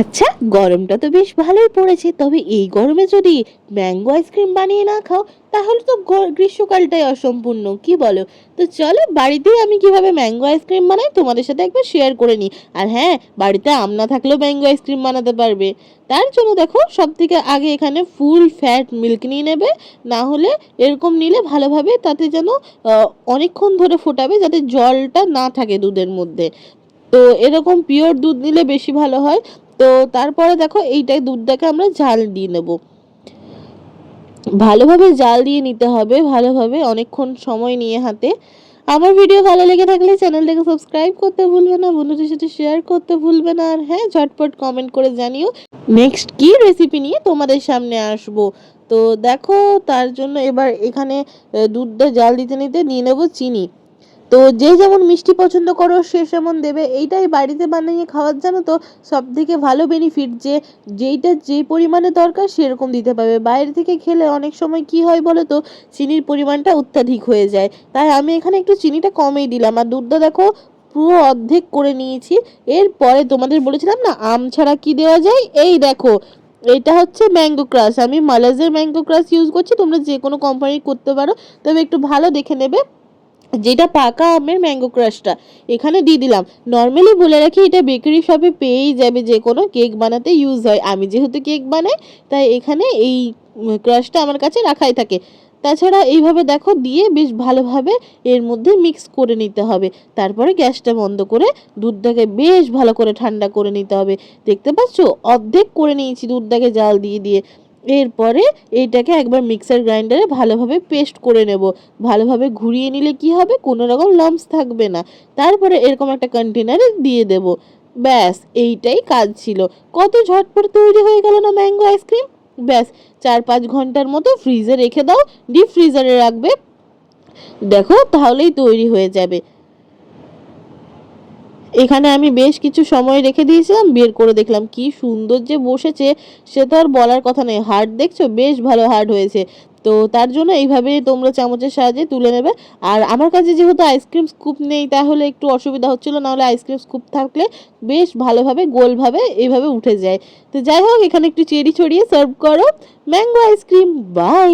আচ্ছা গরমটা তো বেশ ভালোই পড়েছে, তবে এই গরমে যদি ম্যাঙ্গো আইসক্রিম বানিয়ে না খাও, তাহলে তো গ্রীষ্মকালটাই অসম্পূর্ণ, কি বলো? তো চলো বাড়িতেই আমি কীভাবে ম্যাঙ্গো আইসক্রিম বানাই তোমাদের সাথে একবার শেয়ার করে নিই। আর হ্যাঁ বাড়িতে আম না থাকলেও ম্যাঙ্গো আইসক্রিম বানাতে পারবে। তার জন্য দেখো সব থেকে আগে এখানে ফুল ফ্যাট মিল্ক নিয়ে নেবে, না হলে এরকম নিলে ভালোভাবে তাতে যেন অনেকক্ষণ ধরে ফোটাবে যাতে জলটা না থাকে দুধের মধ্যে। তো এরকম পিওর দুধ নিলে বেশি ভালো হয়। তো তারপরে দেখো এইটাই দুধটাকে আমরা জাল দিয়ে নেব। ভালোভাবে জাল দিয়ে নিতে হবে, ভালোভাবে অনেকক্ষণ সময় নিয়ে হাতে। আমার ভিডিও ভালো লেগে থাকলে চ্যানেলটাকে সাবস্ক্রাইব করতে ভুলবে না, বন্ধুদের সাথে শেয়ার করতে ভুলবে না। আর হ্যাঁ ঝটপট কমেন্ট করে জানিও নেক্সট কি রেসিপি নিয়ে তোমাদের সামনে আসব। তো দেখো, তার জন্য এবার এখানে দুধটা জাল দিতে নিতে নিয়ে নেব চিনি। তো যে যেমন মিষ্টি পছন্দ করো, সে সেমন দেবে। এইটাই বাড়িতে বানিয়ে খাওয়ার, জানো তো সব থেকে ভালো বেনিফিট যে, যেইটা যে পরিমাণে দরকার সেরকম দিতে পারবে। বাইরে থেকে খেলে অনেক সময় কি হয় বলো তো, চিনির পরিমাণটা অত্যাধিক হয়ে যায়। তাই আমি এখানে একটু চিনিটা কমেই দিলাম। আর দুধটা দেখো, পুরো অর্ধেক করে নিয়েছি। এরপরে তোমাদের বলেছিলাম না, আম ছাড়া কি দেওয়া যায়? এই দেখো, এটা হচ্ছে ম্যাঙ্গো ক্রাশ আমি মালাজের ম্যাঙ্গো ক্রাশ ইউজ করছি, তোমরা যে কোনো কোম্পানি করতে পারো। তবে একটু ভালো দেখে নেবে। যেটা পাকা আমের ম্যাঙ্গো ক্রাশটা এখানে দিয়ে দিলাম। নর্মালি বলে রাখি, এটা বেকারি শপে পেয়েই যাবে যে কোনো কেক বানাতে ইউজ হয়। আমি যেহেতু কেক বানাই, তাই এখানে এই ক্রাশটা আমার কাছে রাখাই থাকে। তাছাড়া এইভাবে দেখো, দিয়ে বেশ ভালোভাবে এর মধ্যে মিক্স করে নিতে হবে। তারপরে গ্যাসটা বন্ধ করে দুধটাকে বেশ ভালো করে ঠান্ডা করে নিতে হবে। দেখতে পাচ্ছ? অর্ধেক করে নিয়েছি দুধটাকে জাল দিয়ে দিয়ে। এরপরে এইটাকে একবার মিক্সার গ্রাইন্ডারে ভালোভাবে পেস্ট করে নেব। ভালোভাবে ঘুরিয়ে নিলে কি হবে? কোনো রকম লাম্পস থাকবে না। তারপরে এরকম একটা কন্টেনারে দিয়ে দেব। ব্যাস, এইটাই কাজ ছিল। কত ঝটপট তৈরি হয়ে গেল না ম্যাঙ্গো আইসক্রিম ব্যাস চার পাঁচ ঘণ্টার মতো ফ্রিজে রেখে দাও। ডিপ ফ্রিজারে রাখবে। দেখো, তাহলেই তৈরি হয়ে যাবে। এখানে আমি বেশ কিছু সময় রেখে দিয়েছিলাম, বের করে দেখলাম কি সুন্দর যে বসেছে, সে তো আর বলার কথা নেই হার্ড দেখছ? বেশ ভালো হার্ড হয়েছে। তো তার জন্য এইভাবে তোমরা চামচের সাহায্যে তুলে নেবে। আর আমার কাছে যেহেতু আইসক্রিম স্কুপ নেই, তাহলে একটু অসুবিধা হচ্ছিল, নাহলে আইসক্রিম স্কুপ থাকলে বেশ ভালোভাবে, গোলভাবে এইভাবে উঠে যায়। তো যাই হোক, এখানে একটু চেরি ছড়িয়ে সার্ভ করো। Mango ice cream by